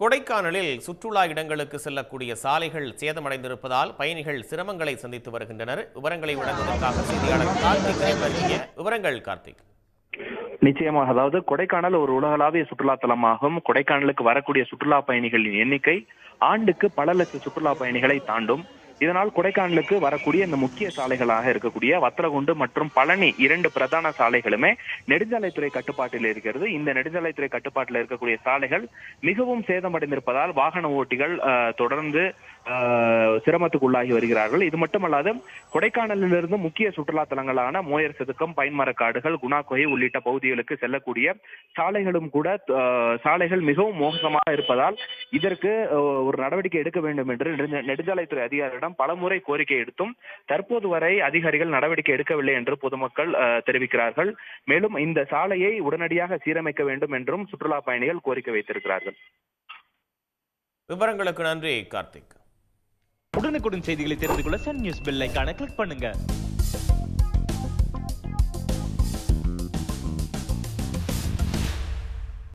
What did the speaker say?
கொடைக்கானலில் சுற்றுலா இடங்களுக்கு செல்லக்கூடிய சாலைகள் சேதமடைந்திருப்பதால் பயணிகள் சிரமங்களை சந்தித்து வருகின்றனர். விவரங்களை வழங்குவதற்காக செய்தியாளர் கார்த்திக் விவரங்கள் கார்த்திக். நிச்சயமாக அதாவது கொடைக்கானல் ஒரு உலகளாவிய சுற்றுலா தலமாகும். கொடைக்கானலுக்கு வரக்கூடிய சுற்றுலா பயணிகளின் எண்ணிக்கை ஆண்டுக்கு பல லட்சம் சுற்றுலா பயணிகளை தாண்டும். இதனால் கொடைக்கானலுக்கு வரக்கூடிய இந்த முக்கிய சாலைகளாக இருக்கக்கூடிய வத்தலகுண்டு மற்றும் பழனி இரண்டு பிரதான சாலைகளுமே நெடுஞ்சாலைத்துறை கட்டுப்பாட்டில் இருக்கிறது. இந்த நெடுஞ்சாலைத்துறை கட்டுப்பாட்டில் இருக்கக்கூடிய சாலைகள் மிகவும் சேதமடைந்திருப்பதால் வாகன ஓட்டிகள் தொடர்ந்து சிரமத்துக்குள்ளாகி வருகிறார்கள். இது மட்டுமல்லாது கொடைக்கானலிலிருந்து முக்கிய சுற்றுலா தலங்களான மோயர் செதுக்கம் பைன்மரக்காடுகள் குணா குகை உள்ளிட்ட பகுதிகளுக்கு செல்லக்கூடிய சாலைகளும் கூட சாலைகள் மிகவும் மோசமாக இருப்பதால் இதற்கு ஒரு நடவடிக்கை எடுக்க வேண்டும் என்று நெடுஞ்சாலைத்துறை அதிகாரிடம் அதிகாரிகளிடம் பலமுறை கோரிக்கை எடுத்தும் தற்போது வரை அதிகாரிகள் நடவடிக்கை எடுக்கவில்லை என்று பொதுமக்கள் தெரிவிக்கிறார்கள். மேலும் இந்த சாலையை உடனடியாக சீரமைக்க வேண்டும் என்றும் சுற்றுலா பயணிகள் கோரிக்கை வைத்திருக்கிறார்கள். விவரங்களுக்கு நன்றி கார்த்திக். உடனுக்குடன் செய்திகளை தெரிந்து கொள்ள சன் நியூஸ் பெல் கிளிக் பண்ணுங்க.